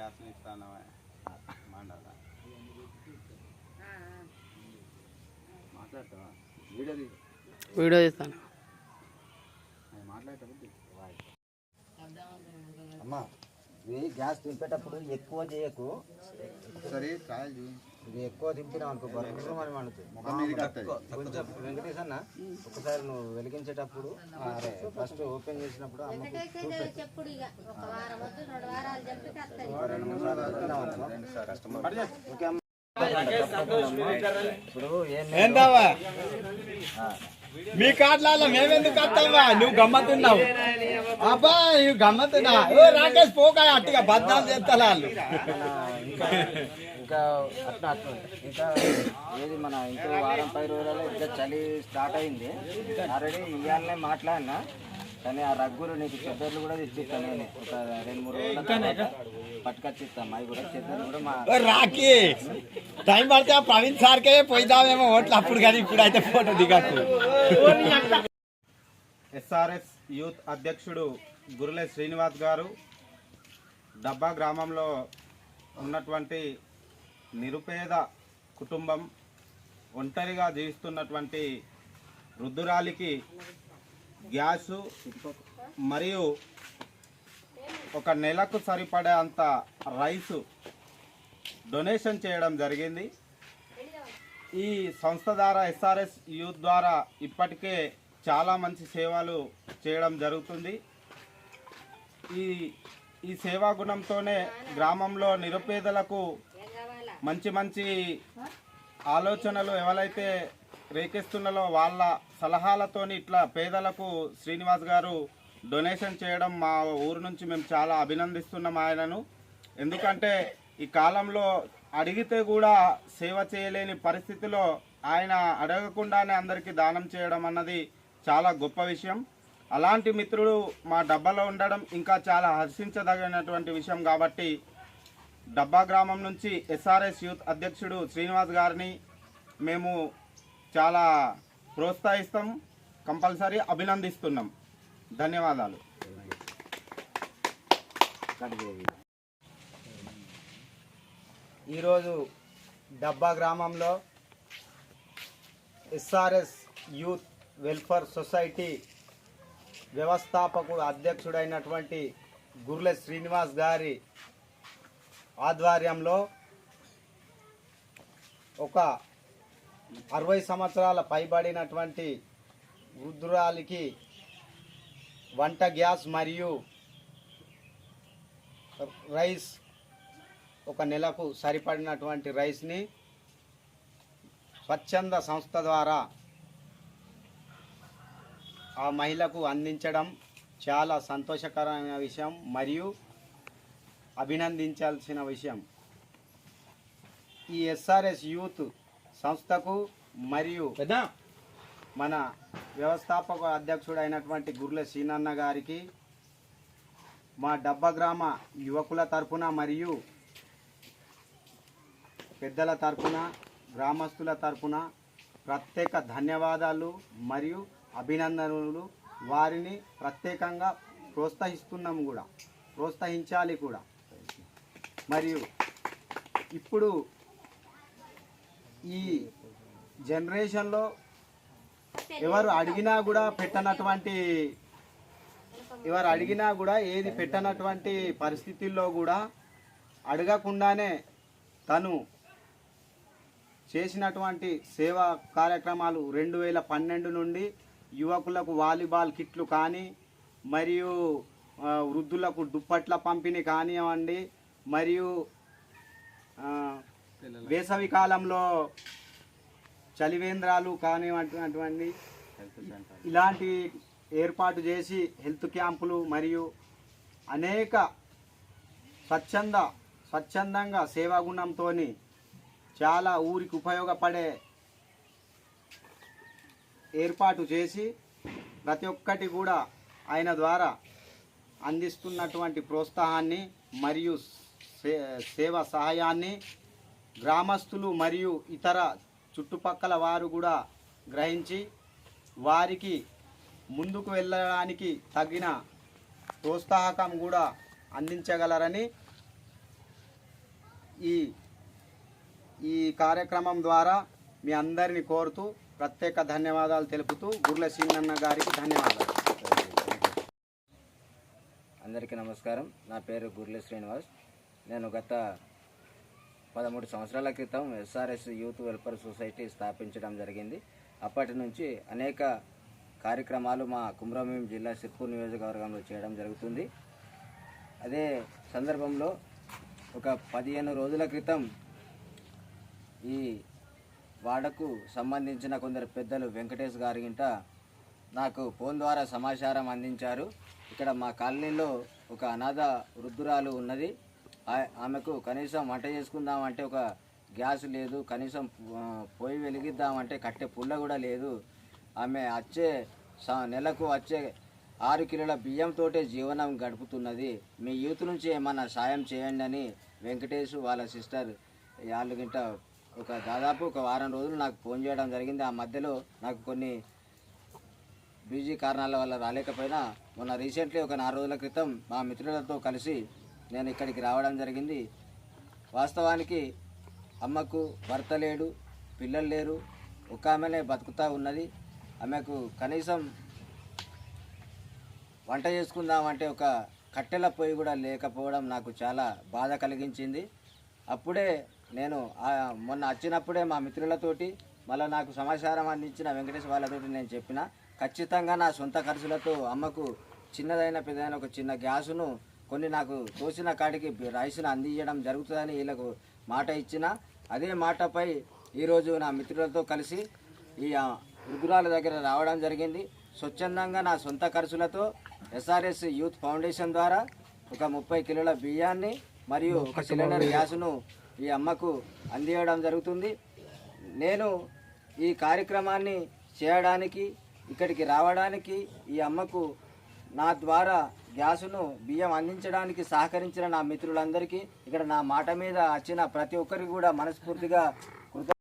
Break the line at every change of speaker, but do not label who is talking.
Gas ఇస్తాను మండల మాట్లాడతావా వీడియో
వీడియో తీస్తాను
అది మాట్లాడేటప్పుడు తీ.
అమ్మా గ్యాస్ దింపేటప్పుడు ఎక్కువ చేయకు
ఒకసారి ట్రయల్ చేయి
ఇది ఎక్కువ దింపినావు అనుకో బరువు. కొంచెం వెంకటేష్ అన్న ఒకసారి నువ్వు వెలిగించేటప్పుడు అరే ఫస్ట్ ఓపెన్ చేసినప్పుడు
మీ కార్డులలో మేమెందుకు వస్తావా నువ్వు గమ్మతున్నావు అబ్బా నువ్వు గమ్మతున్నా ఓ రాకేష్ పోకాయ అట్టిగా బద్నాలు చేస్తా వాళ్ళు.
ఇంకా అట్లా అట్లా ఇంకా ఏది మన ఇంకో వారం పది రోజులలో ఇంకా చలి స్టార్ట్ అయింది. ఆల్రెడీ ఇవాళనే మాట్లాడినా కానీ ఆ రగ్గులు నీకు చెద్దర్లు కూడా తెచ్చిస్తాను నేను. ఒక రెండు మూడు రోజుల తర్వాత పట్టుకొచ్చిస్తాం. అవి కూడా చెద్దర్లు కూడా మా
రాకి టైం పడితే ఆ ప్రవీణ్ సార్కే పోయిదామేమో ఓట్లు అప్పుడు కానీ ఇప్పుడు అయితే ఫోటో దిగకు.
ఎస్ఆర్ఎస్ యూత్ అధ్యక్షుడు గురులే శ్రీనివాస్ గారు డబ్బా గ్రామంలో ఉన్నటువంటి నిరుపేద కుటుంబం ఒంటరిగా జీవిస్తున్నటువంటి వృద్ధురాలికి గ్యాసు మరియు ఒక నెలకు సరిపడే అంత రైసు డొనేషన్ చేయడం జరిగింది. ఈ సంస్థ ద్వారా ఎస్ఆర్ఎస్ యూత్ ద్వారా ఇప్పటికే చాలా మంచి సేవలు చేయడం జరుగుతుంది. ఈ ఈ సేవా గుణంతోనే గ్రామంలో నిరుపేదలకు మంచి మంచి ఆలోచనలు ఎవరైతే రేకెస్తున్నారో వాళ్ళ సలహాలతోని ఇట్లా పేదలకు శ్రీనివాస్ గారు డొనేషన్ చేయడం మా ఊరు నుంచి మేము చాలా అభినందిస్తున్నాం ఆయనను. ఎందుకంటే ఈ కాలంలో అడిగితే కూడా సేవ చేయలేని పరిస్థితిలో ఆయన అడగకుండానే అందరికీ దానం చేయడం అన్నది చాలా గొప్ప విషయం. అలాంటి మిత్రుడు మా డబ్బాలో ఉండడం ఇంకా చాలా హర్షించదగినటువంటి విషయం కాబట్టి డబ్బా గ్రామం నుంచి ఎస్ఆర్ఎస్ యూత్ అధ్యక్షుడు శ్రీనివాస్ గారిని మేము చాలా ప్రోత్సహిస్తాం కంపల్సరీ అభినందిస్తున్నాం. ధన్యవాదాలు.
ఈరోజు డబ్బా గ్రామంలో ఎస్ఆర్ఎస్ యూత్ వెల్ఫేర్ సొసైటీ వ్యవస్థాపకుడు అధ్యక్షుడైనటువంటి గుర్ల శ్రీనివాస్ గారి ఆధ్వర్యంలో ఒక అరవై సంవత్సరాల పైబడినటువంటి వృద్ధురాలికి వంట గ్యాస్ మరియు రైస్ ఒక నెలకు సరిపడినటువంటి రైస్ని స్వచ్ఛంద సంస్థ ద్వారా ఆ మహిళకు అందించడం చాలా సంతోషకరమైన విషయం. మరియు అభినందించాల్సిన విషయం. ఈ ఎస్ఆర్ఎస్ యూత్ సంస్థకు మరియు మన వ్యవస్థాపక అధ్యక్షుడైనటువంటి గుర్ల సీనన్న గారికి మా డబ్బ గ్రామ యువకుల తరపున మరియు పెద్దల తరపున గ్రామస్తుల తరపున ప్రత్యేక ధన్యవాదాలు మరియు అభినందనలు. వారిని ప్రత్యేకంగా ప్రోత్సహిస్తున్నాము కూడా ప్రోత్సహించాలి కూడా. మరియు ఇప్పుడు ఈ జనరేషన్లో ఎవరు అడిగినా కూడా పెట్టనటువంటి ఎవరు అడిగినా కూడా ఏది పెట్టనటువంటి పరిస్థితుల్లో కూడా అడగకుండానే తను చేసినటువంటి సేవా కార్యక్రమాలు రెండు వేల పన్నెండు నుండి యువకులకు వాలీబాల్ కిట్లు కానీ మరియు వృద్ధులకు దుప్పట్ల పంపిణీ కానివ్వండి మరియు వేసవి కాలంలో చలివేంద్రాలు కానివ్వండి ఇలాంటి ఏర్పాటు చేసి హెల్త్ క్యాంపులు మరియు అనేక స్వచ్ఛంద స్వచ్ఛందంగా సేవాగుణంతో చాలా ఊరికి ఉపయోగపడే ఏర్పాటు చేసి ప్రతి ఒక్కటి కూడా ఆయన ద్వారా అందిస్తున్నటువంటి ప్రోత్సాహాన్ని మరియు సేవ సహాయాన్ని గ్రామస్తులు మరియు ఇతర చుట్టుపక్కల వారు కూడా గ్రహించి వారికి ముందుకు వెళ్ళడానికి తగిన ప్రోత్సాహకం కూడా అందించగలరని ఈ ఈ కార్యక్రమం ద్వారా మీ అందరిని కోరుతూ ప్రత్యేక ధన్యవాదాలు తెలుపుతూ గుర్ల సీనన్న గారికి ధన్యవాదాలు.
అందరికీ నమస్కారం. నా పేరు గుర్ల శ్రీనివాస్. నేను గత పదమూడు సంవత్సరాల క్రితం ఎస్ఆర్ఎస్ యూత్ వెల్ఫేర్ సొసైటీ స్థాపించడం జరిగింది. అప్పటి నుంచి అనేక కార్యక్రమాలు మా కుమ్రమీం జిల్లా సిర్పూర్ నియోజకవర్గంలో చేయడం జరుగుతుంది. అదే సందర్భంలో ఒక పదిహేను రోజుల క్రితం ఈ వాడకు సంబంధించిన కొందరు పెద్దలు వెంకటేష్ గారి ఇంట నాకు ఫోన్ ద్వారా సమాచారం అందించారు. ఇక్కడ మా కాలనీలో ఒక అనాథ వృద్ధురాలు ఉన్నది. ఆమెకు కనీసం వంట చేసుకుందామంటే ఒక గ్యాస్ లేదు కనీసం పొయ్యి వెలిగిద్దామంటే కట్టే పుల్ల కూడా లేదు. ఆమె వచ్చే స- నెలకు వచ్చే ఆరు కిలోల బియ్యంతోటే జీవనం గడుపుతున్నది. మీ యూత్ నుంచి ఏమన్నా సాయం చేయండి అని వెంకటేష్ వాళ్ళ సిస్టర్ యాళ్ళుగింట ఒక దాదాపు ఒక వారం రోజులు నాకు ఫోన్ చేయడం జరిగింది. ఆ మధ్యలో నాకు కొన్ని బిజీ కారణాల వల్ల రాలేకపోయినా మొన్న రీసెంట్లీ ఒక నాలుగు రోజుల క్రితం మా మిత్రులతో కలిసి నేను ఇక్కడికి రావడం జరిగింది. వాస్తవానికి అమ్మకు భర్త లేడు పిల్లలు లేరు ఒక ఆమెనే బతుకుతూ ఉన్నది. ఆమెకు కనీసం వంట చేసుకుందామంటే ఒక కట్టెల పొయ్యి కూడా లేకపోవడం నాకు చాలా బాధ కలిగించింది. అప్పుడే నేను మొన్న వచ్చినప్పుడే మా మిత్రులతోటి మళ్ళీ నాకు సమాచారం అందించిన వెంకటేష్ వాళ్ళతోటి నేను చెప్పిన ఖచ్చితంగా నా సొంత ఖర్చులతో అమ్మకు చిన్నదైన పెద్దదైన ఒక చిన్న గ్యాసును కొన్ని నాకు తోసిన కాడికి రైస్ను అందించడం జరుగుతుందని వీళ్ళకు మాట ఇచ్చిన అదే మాటపై ఈరోజు నా మిత్రులతో కలిసి ఈ వృద్ధురాల దగ్గర రావడం జరిగింది. స్వచ్ఛందంగా నా సొంత ఖర్చులతో ఎస్ఆర్ఎస్ యూత్ ఫౌండేషన్ ద్వారా ఒక ముప్పై కిలోల బియ్యాన్ని మరియు ఒక సిలిండర్ గ్యాసును ఈ అమ్మకు అందియడం జరుగుతుంది. నేను ఈ కార్యక్రమాన్ని చేయడానికి ఇక్కడికి రావడానికి ఈ అమ్మకు నా ద్వారా గ్యాసును బియ్యం అందించడానికి సహకరించిన నా మిత్రులందరికీ ఇక్కడ నా మాట మీద వచ్చిన ప్రతి ఒక్కరికి కూడా మనస్ఫూర్తిగా కృత